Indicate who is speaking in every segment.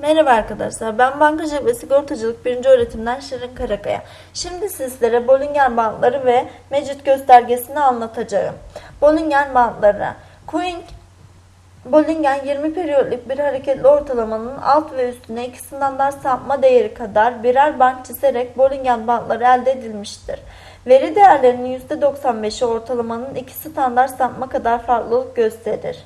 Speaker 1: Merhaba arkadaşlar, ben bankacılık ve sigortacılık 1. öğretimden Şirin Karakaya. Şimdi sizlere Bollinger bantları ve Mecit göstergesini anlatacağım. Bollinger bantları. Queen Bollinger 20 periyotlik bir hareketli ortalamanın alt ve üstüne iki standart sapma değeri kadar birer bant çizerek Bollinger bantları elde edilmiştir. Veri değerlerinin %95'i ortalamanın iki standart sapma kadar farklılık gösterir.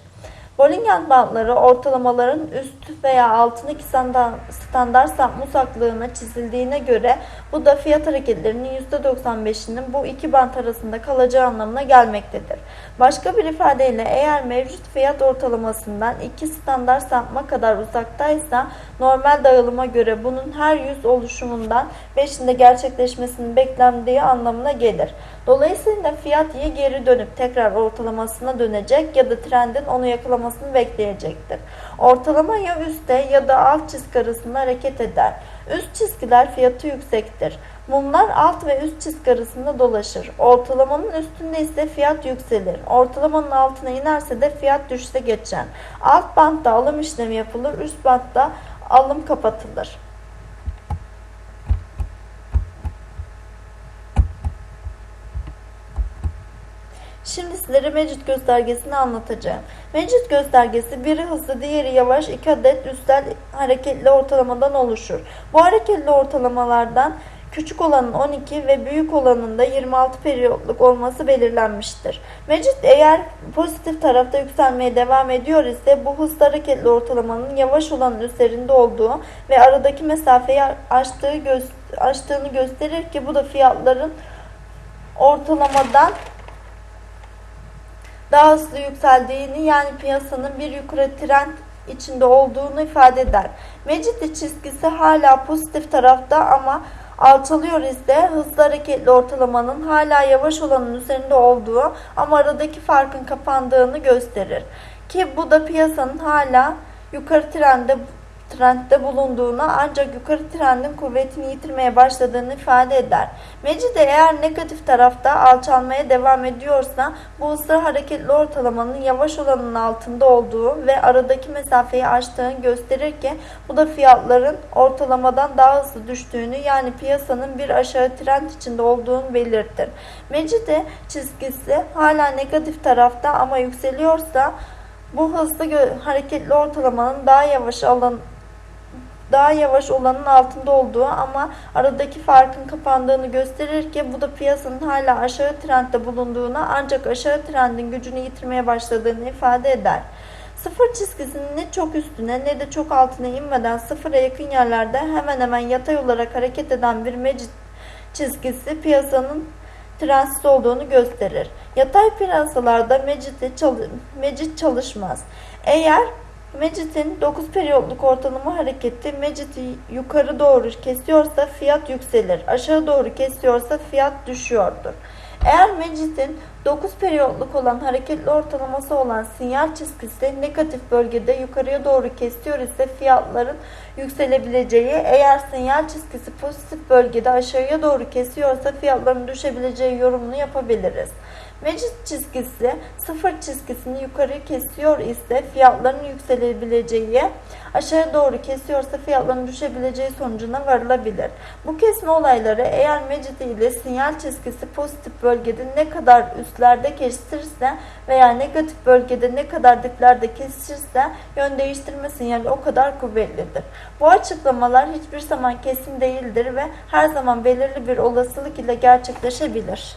Speaker 1: Bollinger bantları ortalamaların üst veya altın iki standart, sapma uzaklığına çizildiğine göre bu da fiyat hareketlerinin %95'inin bu iki bant arasında kalacağı anlamına gelmektedir. Başka bir ifadeyle eğer mevcut fiyat ortalamasından iki standart sapma kadar uzaktaysa normal dağılıma göre bunun her 100 oluşumundan 5'inde gerçekleşmesinin beklendiği anlamına gelir. Dolayısıyla fiyat ya geri dönüp tekrar ortalamasına dönecek ya da trendin onu yakalamasını bekleyecektir. Ortalama ya üstte ya da alt çizgi arasında hareket eder. Üst çizgiler fiyatı yüksektir. Mumlar alt ve üst çizgi arasında dolaşır. Ortalamanın üstünde ise fiyat yükselir. Ortalamanın altına inerse de fiyat düşse geçer. Alt bantta alım işlemi yapılır, üst bantta alım kapatılır. Şimdi sizlere mecit göstergesini anlatacağım. Mecit göstergesi biri hızlı diğeri yavaş iki adet üstel hareketli ortalamadan oluşur. Bu hareketli ortalamalardan küçük olanın 12 ve büyük olanın da 26 periyotluk olması belirlenmiştir. Mecit eğer pozitif tarafta yükselmeye devam ediyor ise bu hızlı hareketli ortalamanın yavaş olanın üzerinde olduğu ve aradaki mesafeyi aştığı gö aştığını gösterir ki bu da fiyatların ortalamadan daha hızlı yükseldiğini yani piyasanın bir yukarı trend içinde olduğunu ifade eder. Mecit çizgisi hala pozitif tarafta ama alçalıyor ise hızlı hareketli ortalamanın hala yavaş olanın üzerinde olduğu ama aradaki farkın kapandığını gösterir. Ki bu da piyasanın hala yukarı trende trendde bulunduğunu ancak yukarı trendin kuvvetini yitirmeye başladığını ifade eder. Mecid eğer negatif tarafta alçalmaya devam ediyorsa bu ısrar hareketli ortalamanın yavaş olanın altında olduğu ve aradaki mesafeyi aştığını gösterir ki bu da fiyatların ortalamadan daha hızlı düştüğünü yani piyasanın bir aşağı trend içinde olduğunu belirtir. Mecide çizgisi hala negatif tarafta ama yükseliyorsa bu hızlı hareketli ortalamanın daha yavaş alan daha yavaş olanın altında olduğu ama aradaki farkın kapandığını gösterir ki bu da piyasanın hala aşağı trendde bulunduğuna ancak aşağı trendin gücünü yitirmeye başladığını ifade eder. Sıfır çizgisinin ne çok üstüne ne de çok altına inmeden sıfıra yakın yerlerde hemen hemen yatay olarak hareket eden bir mecit çizgisi piyasanın trendsiz olduğunu gösterir. Yatay piyasalarda mecit çalışmaz. Eğer Mecit'in 9 periyotluk ortalama hareketi Mecit'i yukarı doğru kesiyorsa fiyat yükselir. Aşağı doğru kesiyorsa fiyat düşüyordur. Eğer Mecit'in 9 periyotluk olan hareketli ortalaması olan sinyal çizgisi negatif bölgede yukarıya doğru kesiyor ise fiyatların yükselebileceği, eğer sinyal çizgisi pozitif bölgede aşağıya doğru kesiyorsa fiyatların düşebileceği yorumunu yapabiliriz. Mecit çizgisi sıfır çizgisini yukarı kesiyor ise fiyatların yükselebileceği, aşağı doğru kesiyorsa fiyatların düşebileceği sonucuna varılabilir. Bu kesme olayları eğer mecit ile sinyal çizgisi pozitif bölgede ne kadar üstlerde kesişirse veya negatif bölgede ne kadar diplerde kesişirse yön değiştirme sinyali o kadar kuvvetlidir. Bu açıklamalar hiçbir zaman kesin değildir ve her zaman belirli bir olasılık ile gerçekleşebilir.